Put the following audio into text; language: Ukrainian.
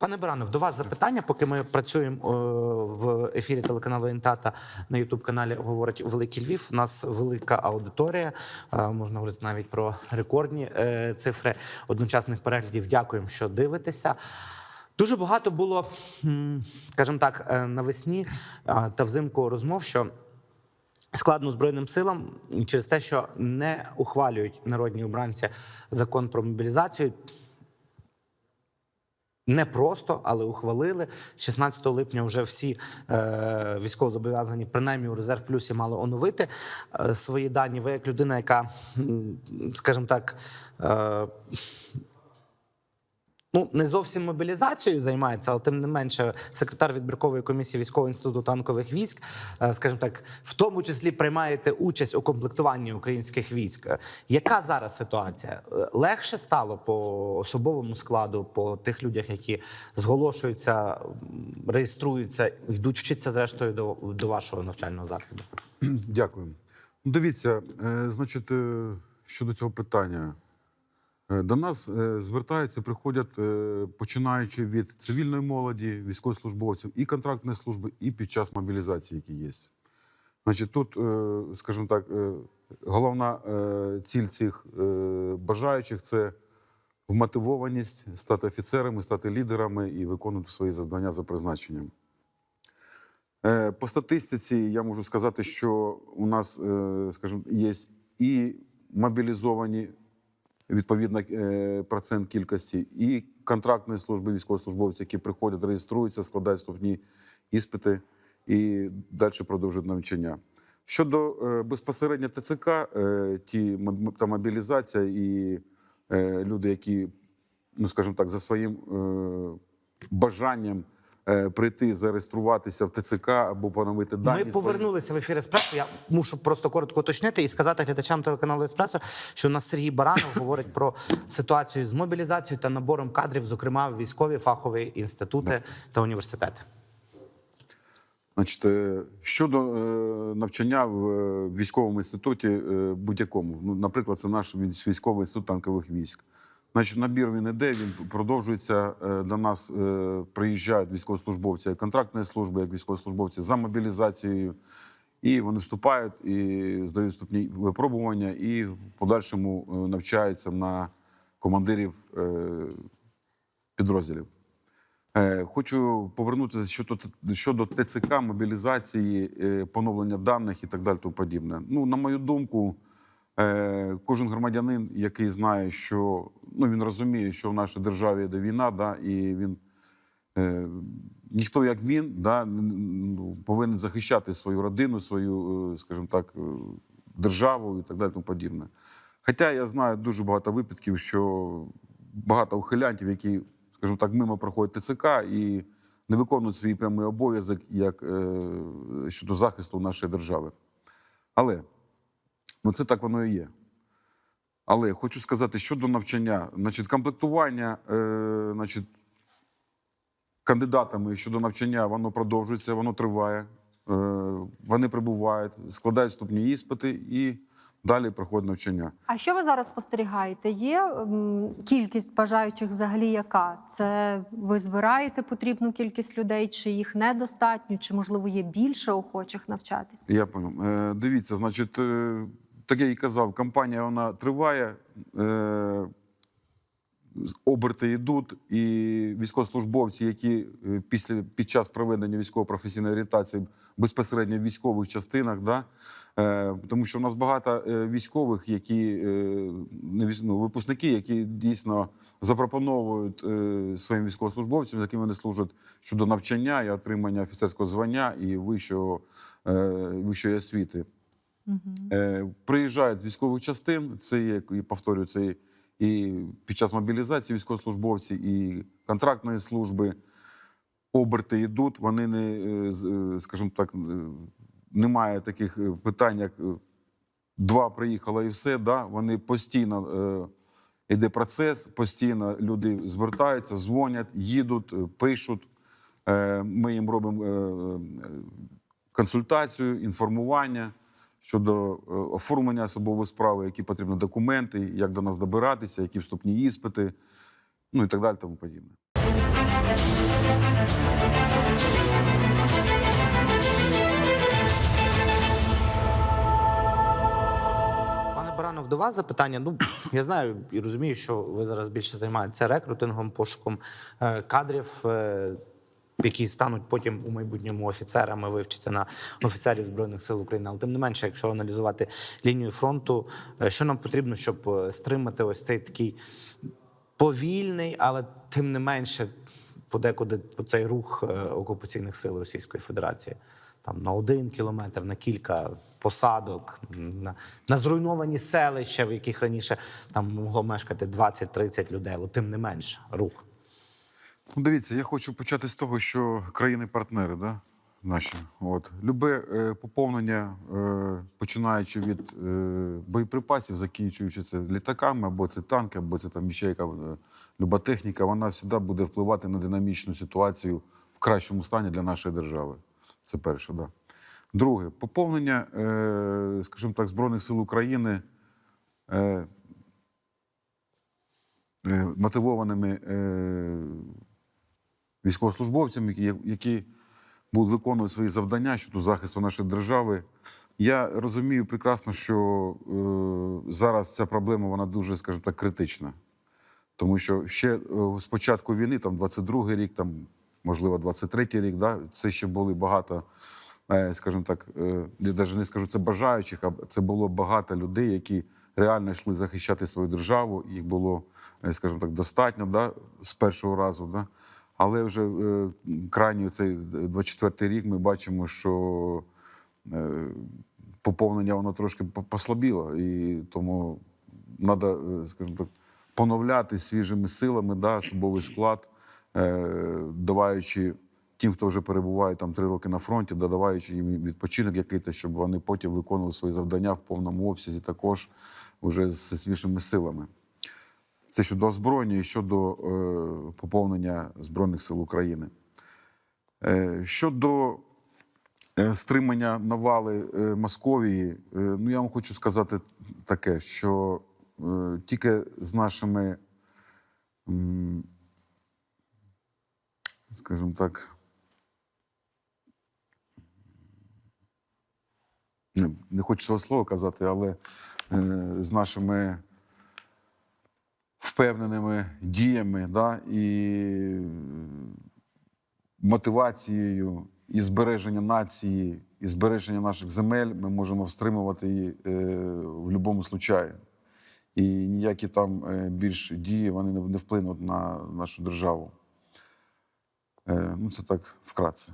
Пане Баранов, до вас запитання, поки ми працюємо е, в ефірі телеканалу Інтата на Ютуб каналі говорить Великий Львів. У нас велика аудиторія. е, Можна говорити навіть про рекордні е, цифри одночасних переглядів. Дякуємо, що дивитеся. Дуже багато було, скажімо так, навесні та взимку розмов, що складно збройним силам через те, що не ухвалюють народні обранці закон про мобілізацію. Не просто, але ухвалили 16 липня. Вже всі е, військовозобов'язані, принаймні у резерв плюсі, мали оновити е, свої дані. Ви як людина, яка, скажімо так, е, ну не зовсім мобілізацією займається, але тим не менше, секретар відбіркової комісії військового інституту танкових військ, е, скажімо так, в тому числі приймаєте участь у комплектуванні українських військ. Яка зараз ситуація? Е, Легше стало по особовому складу, по тих людях, які зголошуються, реєструються, йдуть вчитися зрештою до, до вашого навчального закладу? Дякую. Дивіться, е, значить, щодо цього питання. Е, До нас е, звертаються, приходять, е, починаючи від цивільної молоді, військовослужбовців і контрактної служби, і під час мобілізації, які є. Значить, тут, скажімо так, головна ціль цих бажаючих це вмотивованість стати офіцерами, стати лідерами і виконувати свої завдання за призначенням. По статистиці я можу сказати, що у нас, скажімо, є і мобілізовані відповідно е, процент кількості, і контрактної служби військовослужбовців, які приходять, реєструються, складають вступні іспити і далі продовжують навчання. Щодо е, безпосередньо ТЦК, е, ті та мобілізація і люди, які, ну скажімо так, за своїм бажанням прийти, зареєструватися в ТЦК або поновити дані. Ми повернулися в ефір Еспресо. Я мушу просто коротко уточнити і сказати глядачам телеканалу Еспресо, що у нас Сергій Баранов говорить про ситуацію з мобілізацією та набором кадрів, зокрема військові фахові інститути та університети. Значить, е, щодо е, навчання в е, військовому інституті е, будь-якому, ну, наприклад, це наш військовий інститут танкових військ. Значить, набір він іде, він продовжується. Е, До нас е, приїжджають військовослужбовці як контрактної служби, як військовослужбовці за мобілізацією. І вони вступають і здають вступні випробування, і в подальшому е, навчаються на командирів підрозділів. Хочу повернутися щодо, щодо ТЦК, мобілізації, поновлення даних і так далі. Тому подібне. Ну, на мою думку, е, кожен громадянин, який знає, що ну він розуміє, що в нашій державі йде війна, да, і він е, ніхто як він да, ну, повинен захищати свою родину, свою, е, скажімо так, е, державу і так далі. Тому подібне. Хоча я знаю дуже багато випадків, що багато ухилянтів, які, скажімо так, мимо проходять ТЦК і не виконують свій прямий обов'язок як е, щодо захисту нашої держави. Але ну це так воно і є. Але хочу сказати щодо навчання, значить, комплектування, е, значить, кандидатами щодо навчання, воно продовжується, воно триває. Е, вони прибувають, складають вступні іспити і далі проходять навчання. А що ви зараз спостерігаєте? Є кількість бажаючих взагалі яка? Це ви збираєте потрібну кількість людей, чи їх недостатньо, чи можливо є більше охочих навчатися? Я понял. Е, дивіться, значить, е, так я і казав, кампанія вона триває. Е, оберти йдуть, і військовослужбовці, які е, після під час проведення військово-професійної орієнтації безпосередньо в військових частинах, да, е, тому що в нас багато е, військових, які е, ну, випускники, які дійсно запропоновують е, своїм військовослужбовцям, з якими вони служать щодо навчання і отримання офіцерського звання і вищого, е, вищої освіти. Угу. Приїжджають з військових частин, це є, повторюю, це і- і під час мобілізації військовослужбовці, і контрактної служби. Оберти йдуть, вони не, е, е, скажімо так, немає таких питань, як два приїхало і все. Да? Вони постійно йде процес, постійно люди звертаються, дзвонять, їдуть, пишуть. Ми їм робимо консультацію, інформування щодо е, оформлення особової справи, які потрібні документи, як до нас добиратися, які вступні іспити, ну і так далі, тому подібне. Пане Баранов, до вас запитання. Ну я знаю і розумію, що ви зараз більше займаєтеся рекрутингом, пошуком е, кадрів, е, які стануть потім у майбутньому офіцерами, вивчаться на офіцерів збройних сил України. Але тим не менше, якщо аналізувати лінію фронту, е, що нам потрібно, щоб е, стримати ось цей такий повільний, але тим не менше подекуди цей рух е, окупаційних сил Російської Федерації. Там на один кілометр, на кілька посадок, на, на зруйновані селища, в яких раніше там могло мешкати 20-30 людей, але тим не менше рух. Ну, дивіться, я хочу почати з того, що країни-партнери, да, наші, от, любе е, поповнення, е, починаючи від е, боєприпасів, закінчуючи це літаками, або це танки, або це там ще яка е, люба техніка, вона завжди буде впливати на динамічну ситуацію в кращому стані для нашої держави. Це перше, да. Друге, поповнення, е, скажімо так, Збройних сил України. Е, е, мотивованими е, військовослужбовцями, які, які будуть виконувати свої завдання щодо захисту нашої держави. Я розумію прекрасно, що е, зараз ця проблема вона дуже, скажімо так, критична. Тому що ще е, з початку війни, там 22-й рік, там, можливо, 23-й рік, да, це ще були багато, е, скажімо так, е, я навіть не скажу це бажаючих, а це було багато людей, які реально йшли захищати свою державу. Їх було, скажімо так, достатньо да, з першого разу. Да. Але вже е, крайній цей 24-й рік ми бачимо, що е, поповнення воно трошки по- послабіло. І тому треба, скажімо так, поновляти свіжими силами да, особовий склад, е, даваючи тим, хто вже перебуває там три роки на фронті, додаваючи їм відпочинок якийсь, щоб вони потім виконували свої завдання в повному обсязі, також вже з свіжими силами. Це щодо озброєння і щодо е, поповнення Збройних сил України. Е, щодо е, стримання навали е, Московії, е, ну я вам хочу сказати таке, що е, тільки з нашими, м, скажімо так, не, не хочу цього слова казати, але е, з нашими впевненими діями да, і мотивацією, і збереження нації, і збереження наших земель ми можемо встримувати її е, в будь-якому случаї. І ніякі там е, більш дії вони не, вплинуть на нашу державу. Е, ну, це так вкратце.